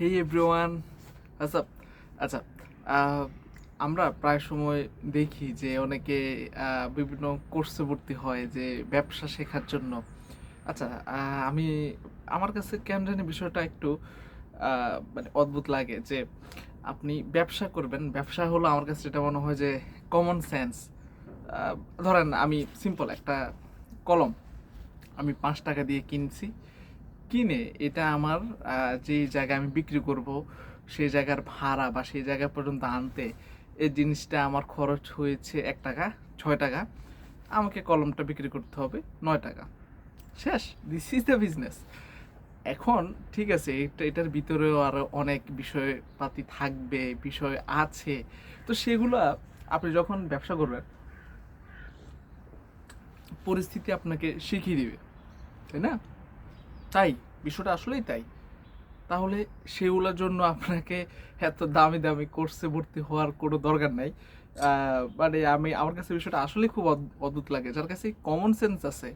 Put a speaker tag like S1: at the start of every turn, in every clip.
S1: হেই everyone আচ্ছা আচ্ছা আমরা প্রায় সময় দেখি যে অনেকে বিভিন্ন কোর্সে ভর্তি হয় যে ব্যবসা শেখার জন্য। আচ্ছা আমি, আমার কাছে কেন জানি বিষয়টা একটু মানে অদ্ভুত লাগে যে আপনি ব্যবসা করবেন। ব্যবসা হলো আমার কাছে যেটা মনে হয় যে কমন সেন্স ধরেন আমি সিম্পল একটা কলম। আমি পাঁচ টাকা দিয়ে কিনছি। কিনে এটা আমার যে জায়গায় আমি বিক্রি করব সেই জায়গার ভাড়া বা সেই জায়গা পর্যন্ত আনতে এই জিনিসটা আমার খরচ হয়েছে এক টাকা, ছয় টাকা। আমাকে কলমটা বিক্রি করতে হবে নয় টাকা। শেষ দিস ইজ দ্য বিজনেস এখন, ঠিক আছে, এটা, এটার ভিতরেও আরও অনেক বিষয়পাতি থাকবে, বিষয় আছে। তো সেগুলো আপনি যখন ব্যবসা করবেন, পরিস্থিতি আপনাকে শিখিয়ে দিবে, তাই না? তাই। বিষয়টা আসলেই তাই। তাহলে সেগুলোর জন্য আপনাকে এত দামি দামি কোর্সে ভর্তি হওয়ার কোনো দরকার নাই। মানে আমি, আমার কাছে বিষয়টা আসলে খুব অদ- অদ্ভুত লাগে। যার কাছে কমন সেন্স আছে,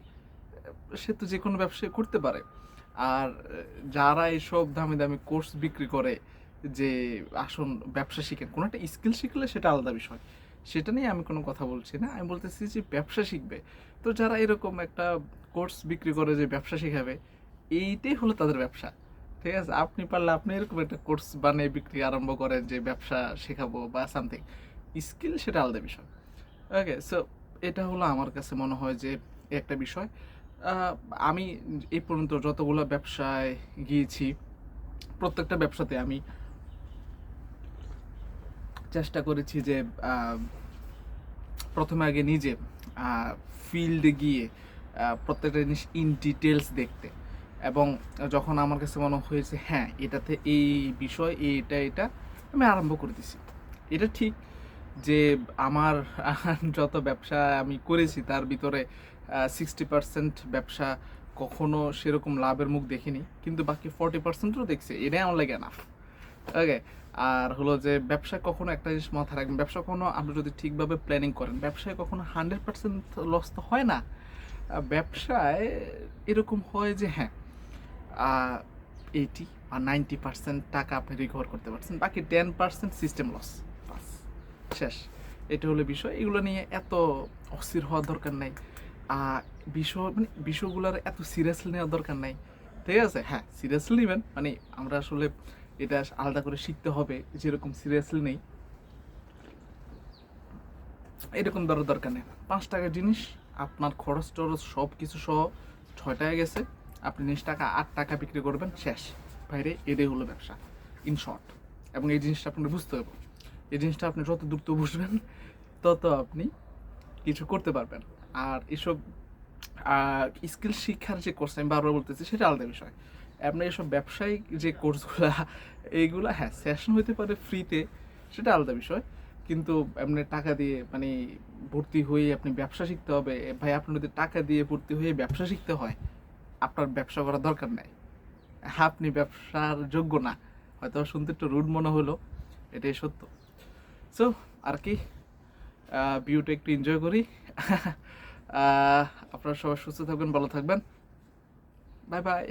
S1: সে তো যে কোনো ব্যবসা করতে পারে। আর যারা এসব দামি দামি কোর্স বিক্রি করে, যে আসুন ব্যবসা শিখেন, কোনো একটা স্কিল শিখলে সেটা আলাদা বিষয়। সেটা নিয়ে আমি কোনো কথা বলছি না। আমি বলতেছি যে ব্যবসা শিখবে। তো যারা এরকম একটা কোর্স বিক্রি করে যে ব্যবসা শেখাবে এইটাই হলো তাদের ব্যবসা। ঠিক আছে? আপনি পারলে আপনি এরকম একটা কোর্স বানিয়ে বিক্রি আরম্ভ করেন যে ব্যবসা শেখাবো বা সামথিং স্কিল সেটা আলাদা বিষয়। ওকে সো এটা হলো আমার কাছে মনে হয় যে একটা বিষয়। আমি এই পর্যন্ত যতগুলো ব্যবসায় গিয়েছি, প্রত্যেকটা ব্যবসাতে আমি চেষ্টা করেছি যে প্রথমে আগে নিজে ফিল্ডে গিয়ে প্রত্যেকটা জিনিস ইন ডিটেলস দেখতে। এবং যখন আমার কাছে মনে হয়েছে হ্যাঁ এটাতে এই বিষয় এটা এটা আমি আরম্ভ করে দিছি। এটা ঠিক যে আমার যত ব্যবসা আমি করেছি, তার ভিতরে সিক্সটি পার্সেন্ট ব্যবসা কখনো সেরকম লাভের মুখ দেখিনি, কিন্তু বাকি ফর্টি পার্সেন্টও দেখছি, এটাই আমার লাগে না। ওকে আর হলো যে ব্যবসা কখনো একটা জিনিস মাথায় রাখবেন, ব্যবসা কখনো আপনি যদি ঠিকভাবে প্ল্যানিং করেন, ব্যবসায় কখনো হান্ড্রেড পার্সেন্ট লস তো হয় না। ব্যবসায় এরকম হয় যে হ্যাঁ এইটি বা নাইনটি পার্সেন্ট টাকা আপনি রিকভার করতে পারছেন। বাকি টেন পার্সেন্ট সিস্টেম লস বাস, শেষ। এটা হলো বিষয়। এগুলো নিয়ে এত অস্থির হওয়ার দরকার নাই। বিষয় মানে বিষয়গুলোর এত সিরিয়াসলি নেওয়ার দরকার নাই। ঠিক আছে? হ্যাঁ সিরিয়াসলি নেবেন। মানে আমরা আসলে এটা আলাদা করে শিখতে হবে, যেরকম সিরিয়াসলি নেই। এরকম দর দরকার নেই। পাঁচ টাকার জিনিস, আপনার খরচ টরচ সব কিছু সহ ছয় টাকা গেছে। আপনি জিনিস টাকা, আট টাকা বিক্রি করবেন, শেষ। বাইরে এটাই হলো ব্যবসা ইন শর্ট এবং এই জিনিসটা আপনাকে বুঝতে হবে। এই জিনিসটা আপনি যত দ্রুত বুঝবেন, তত আপনি কিছু করতে পারবেন। আর এসব স্কিল শিক্ষার যে কোর্স আমি বারবার বলতেছি, সেটা আলাদা বিষয়। আপনার এসব ব্যবসায়িক যে কোর্সগুলো এইগুলো হ্যাঁ সেশন হতে পারে ফ্রিতে সেটা আলাদা বিষয়। কিন্তু এমনি টাকা দিয়ে মানে ভর্তি হয়ে আপনি ব্যবসা শিখতে হবে। ভাই আপনার যদি টাকা দিয়ে ভর্তি হয়ে ব্যবসা শিখতে হয়। আপনার ব্যবসা করার দরকার নাই। আপনি ব্যবসার যোগ্য না। হয়তো শুনতে একটু রুড মনে হলো, এটাই সত্য। সো আর কি ভিউটা একটু এনজয় করি। আপনারা সবাই সুস্থ থাকবেন, ভালো থাকবেন। Bye bye